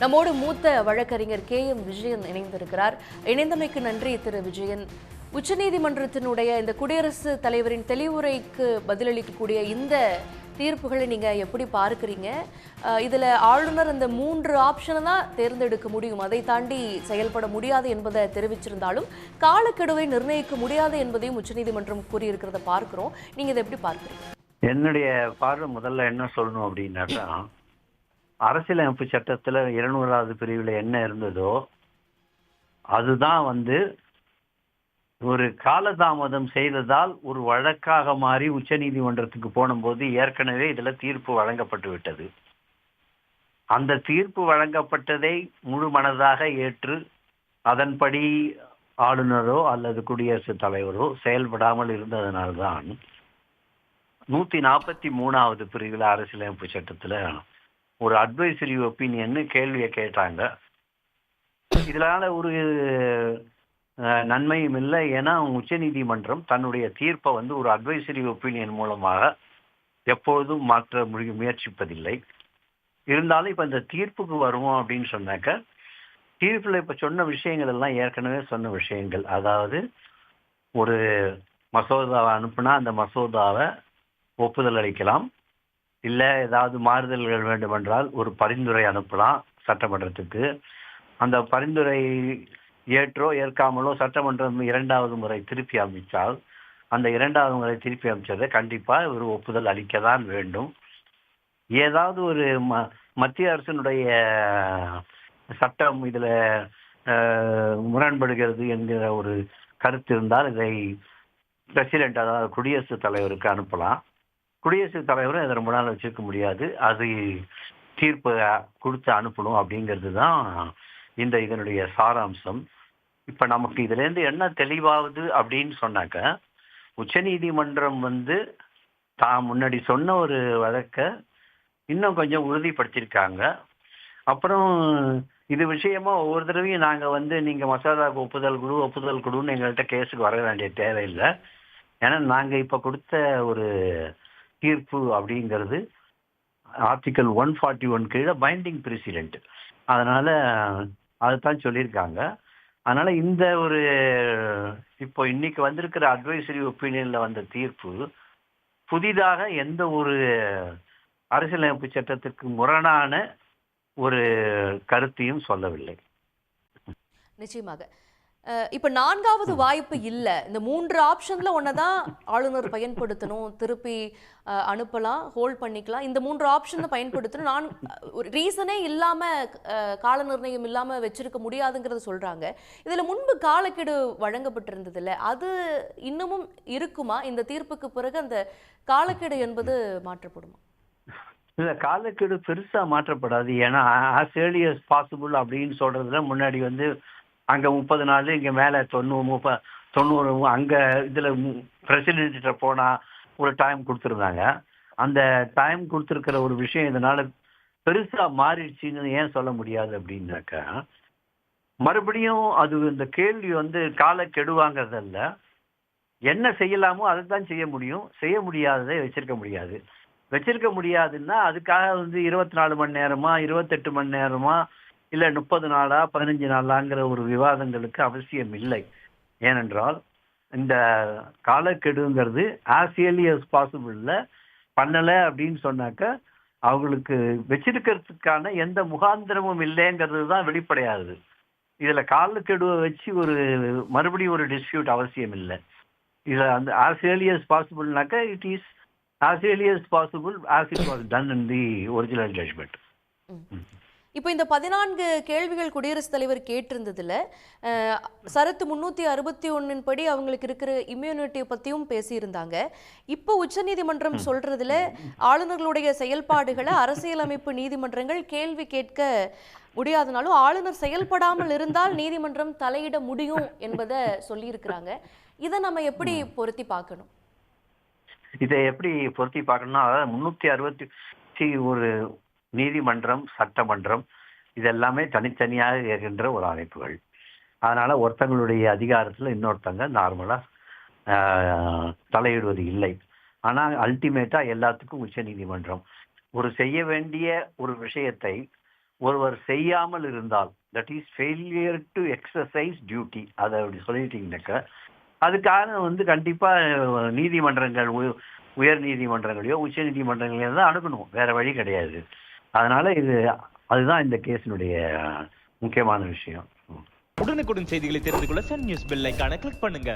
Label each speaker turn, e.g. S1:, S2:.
S1: நம்மோடு மூத்த வழக்கறிஞர் கே எம் விஜயன் இணைந்திருக்கிறார். இணைந்தமைக்கு நன்றி திரு விஜயன். உச்சநீதிமன்றத்தினுடைய இந்த குடியரசுத் தலைவரின் தெளிவுரைக்கு பதிலளிக்கக்கூடிய இந்த தீர்ப்புகளை நீங்க எப்படி பார்க்குறீங்க? இதில் இதுல ஆளுநர் அந்த மூன்று ஆப்ஷனை தான் தேர்ந்தெடுக்க முடியும். அதை தாண்டி செயல்பட முடியாது என்பதை தெரிவிச்சிருந்தாலும் காலக்கெடுவை நிர்ணயிக்க முடியாது என்பதையும் உச்சநீதிமன்றம் கூறியிருக்கிறத பார்க்கிறோம். நீங்க இதை எப்படி பார்க்குறீங்க?
S2: என்னுடைய பார்வை முதல்ல என்ன சொல்லணும் அப்படின்னாக்கா அரசியலமைப்பு சட்டத்துல இருநூறாவது பிரிவில் என்ன இருந்ததோ அதுதான் வந்து ஒரு காலதாமதம் செய்ததால் ஒரு வழக்காக மாறி உச்ச நீதிமன்றத்துக்கு போனும்போது ஏற்கனவே இதுல தீர்ப்பு வழங்கப்பட்டு விட்டது. அந்த தீர்ப்பு வழங்கப்பட்டதை முழு மனதாக ஏற்று அதன்படி ஆளுநரோ அல்லது குடியரசுத் தலைவரோ செயல்படாமல் இருந்ததனால்தான் நூத்தி நாற்பத்தி மூணாவது பிரிவுல அரசியலமைப்பு சட்டத்துல ஒரு அட்வைசரி ஒப்பீனியன் கேள்வியை கேட்டாங்க. இதனால ஒரு நன்மையும் இல்லை. ஏன்னா உச்சநீதிமன்றம் தன்னுடைய தீர்ப்பை வந்து ஒரு அட்வைசரி ஒப்பீனியன் மூலமாக எப்பொழுதும் மாற்ற முடி- முயற்சிப்பதில்லை. இருந்தாலும் இப்போ இந்த தீர்ப்புக்கு வருவோம் அப்படின்னு சொன்னாக்க தீர்ப்பில் இப்போ சொன்ன விஷயங்கள் எல்லாம் ஏற்கனவே சொன்ன விஷயங்கள். அதாவது ஒரு மசோதாவை அனுப்புனா அந்த மசோதாவை ஒப்புதல் அளிக்கலாம். இல்லை ஏதாவது மாறுதல்கள் வேண்டுமென்றால் ஒரு பரிந்துரை அனுப்பலாம் சட்டமன்றத்துக்கு. அந்த பரிந்துரை ஏற்றோ ஏற்காமலோ சட்டமன்றம் இரண்டாவது முறை திருப்பி அமைச்சால் அந்த இரண்டாவது முறை திருப்பி அமைச்சதை கண்டிப்பாக ஒரு ஒப்புதல் அளிக்க தான் வேண்டும். ஏதாவது ஒரு ம- மத்திய அரசினுடைய சட்டம் இதில் முரண்படுகிறது என்கிற ஒரு கருத்து இருந்தால் இதை பிரசிடென்ட் அதாவது குடியரசுத் தலைவருக்கு அனுப்பலாம். குடியரசுத் தலைவரும் இதை ரொம்ப நாள் வச்சிருக்க முடியாது. அது தீர்ப்பை கொடுத்து அனுப்பணும் அப்படிங்கிறது தான் இந்த இதனுடைய சாராம்சம். இப்ப நமக்கு இதுல இருந்து என்ன தெளிவாகுது அப்படின்னு சொன்னாக்க உச்சநீதிமன்றம் வந்து தான் முன்னாடி சொன்ன ஒரு வழக்க இன்னும் கொஞ்சம் உறுதிப்படுத்தியிருக்காங்க. அப்புறம் இது விஷயமா ஒவ்வொரு தடவையும் நாங்க வந்து நீங்க மசோதாவுக்கு ஒப்புதல் கொடு ஒப்புதல் கொடுன்னு எங்கள்கிட்ட கேஸுக்கு வர வேண்டிய தேவையில்லை. ஏன்னா நாங்க இப்ப கொடுத்த ஒரு தீர்ப்பு அப்படிங்கிறது ஆர்டிக்கல் ஒன் ஃபார்ட்டி ஒன் கீழே பைண்டிங் பிரசிடென்ட் அதனால அதுதான் சொல்லியிருக்காங்க. அதனால இந்த ஒரு இப்போ இன்னைக்கு வந்திருக்கிற அட்வைசரி ஒப்பீனியனில் வந்த தீர்ப்பு புதிதாக எந்த ஒரு அரசியலமைப்பு சட்டத்துக்கு முரணான ஒரு கருத்தையும் சொல்லவில்லை.
S1: நிச்சயமாக. இப்போ நான்காவது வாய்ப்பு இல்லை. இந்த மூன்று ஆப்ஷன்ல ஒன்னதான் ஆளுநர் பயன்படுத்தணும். திருப்பி அஹ், அனுப்பலாம் ஹோல்ட் பண்ணிக்கலாம். இந்த மூன்று ஆப்ஷன் பயன்படுத்தணும். நான் ஒரு ரீசனே இல்லாமல் கால நிர்ணயம் இல்லாமல் வச்சிருக்க முடியாதுங்கிறத சொல்றாங்க. இதில் முன்பு காலக்கெடு வழங்கப்பட்டிருந்தது இல்ல அது இன்னமும் இருக்குமா? இந்த தீர்ப்புக்கு பிறகு அந்த காலக்கெடு என்பது மாற்றப்படுமா?
S2: இல்ல காலக்கெடு பெருசா மாற்றப்படாது. ஏன்னா ஆஸ் ஏர்லி பாசிபிள் அப்படின்னு சொல்றதுல முன்னாடி வந்து அங்க முப்பது நாள் இங்க மேல தொண்ணூறு முப்ப தொண்ணூறு அங்க இதுல பிரசிடென்ட் போனா ஒரு டைம் கொடுத்துருந்தாங்க. அந்த டைம் கொடுத்துருக்கிற ஒரு விஷயம் இதனால பெருசா மாறிடுச்சுன்னு ஏன் சொல்ல முடியாது அப்படின்னாக்கா மறுபடியும் அது இந்த கேள்வி வந்து கால கெடுவாங்கிறதல்ல. என்ன செய்யலாமோ அதை தான் செய்ய முடியும். செய்ய முடியாததை வச்சிருக்க முடியாது. வச்சிருக்க முடியாதுன்னா அதுக்காக வந்து இருபத்தி நாலு மணி நேரமா இருபத்தெட்டு மணி நேரமா இல்ல முப்பது நாளா பதினஞ்சு நாளாங்கிற ஒரு விவாதங்களுக்கு அவசியம் இல்லை. ஏனென்றால் இந்த காலக்கெடுங்கிறது ஆஸ் ஏர்லி as பாசிபிள்ல பண்ணல அப்படின்னு சொன்னாக்க அவங்களுக்கு வச்சிருக்கிறதுக்கான எந்த முகாந்திரமும் இல்லைங்கிறது தான் வெளிப்படையாகுது. இதுல காலக்கெடுவை வச்சு ஒரு மறுபடியும் ஒரு டிஸ்பியூட் அவசியம் இல்லை. இதுல அந்த as early பாசிபிள்னாக்க it is as possible as it was done in the original judgment.
S1: இப்போ இந்த பதினான்கு கேள்விகள் குடியரசுத் தலைவர் கேட்டிருந்ததுல சரத்து முன்னூத்தி அறுபத்தி ஒன்னின் படி அவங்களுக்கு இருக்கிற இம்யூனிட்டியை பத்தியும் பேசியிருந்தாங்க. இப்போ உச்சநீதிமன்றம் சொல்றதுல ஆளுநர்களுடைய செயல்பாடுகளை அரசியலமைப்பு நீதிமன்றங்கள் கேள்வி கேட்க முடியாதனாலும் ஆளுநர் செயல்படாமல் இருந்தால் நீதிமன்றம் தலையிட முடியும் என்பதை சொல்லியிருக்கிறாங்க. இதை நம்ம எப்படி பொருத்தி பார்க்கணும்?
S2: இதை எப்படி பொருத்தி பார்க்கணும்னா முன்னூத்தி அறுபத்தி ஒரு நீதிமன்றம் சட்டமன்றம் இதெல்லாமே தனித்தனியாக இருக்கின்ற ஒரு அமைப்புகள். அதனால் ஒருத்தங்களுடைய அதிகாரத்தில் இன்னொருத்தங்க நார்மலாக தலையிடுவது இல்லை. ஆனால் அல்டிமேட்டாக எல்லாத்துக்கும் உச்ச நீதிமன்றம். ஒரு செய்ய வேண்டிய ஒரு விஷயத்தை ஒருவர் செய்யாமல் இருந்தால் that is failure to exercise duty அதை அப்படி சொல்லிட்டீங்கன்னாக்க அதுக்காக வந்து கண்டிப்பாக நீதிமன்றங்கள் உயர் நீதிமன்றங்களையோ உச்ச நீதிமன்றங்களையோ தான் அணுகணும். வேற வழி கிடையாது. அதனால இது அதுதான் இந்த கேஸினுடைய முக்கியமான விஷயம்.
S3: உடனுக்குடன் செய்திகளை தெரிந்து கொள்ள சன் நியூஸ் பெல் ஐக்கான கிளிக் பண்ணுங்க.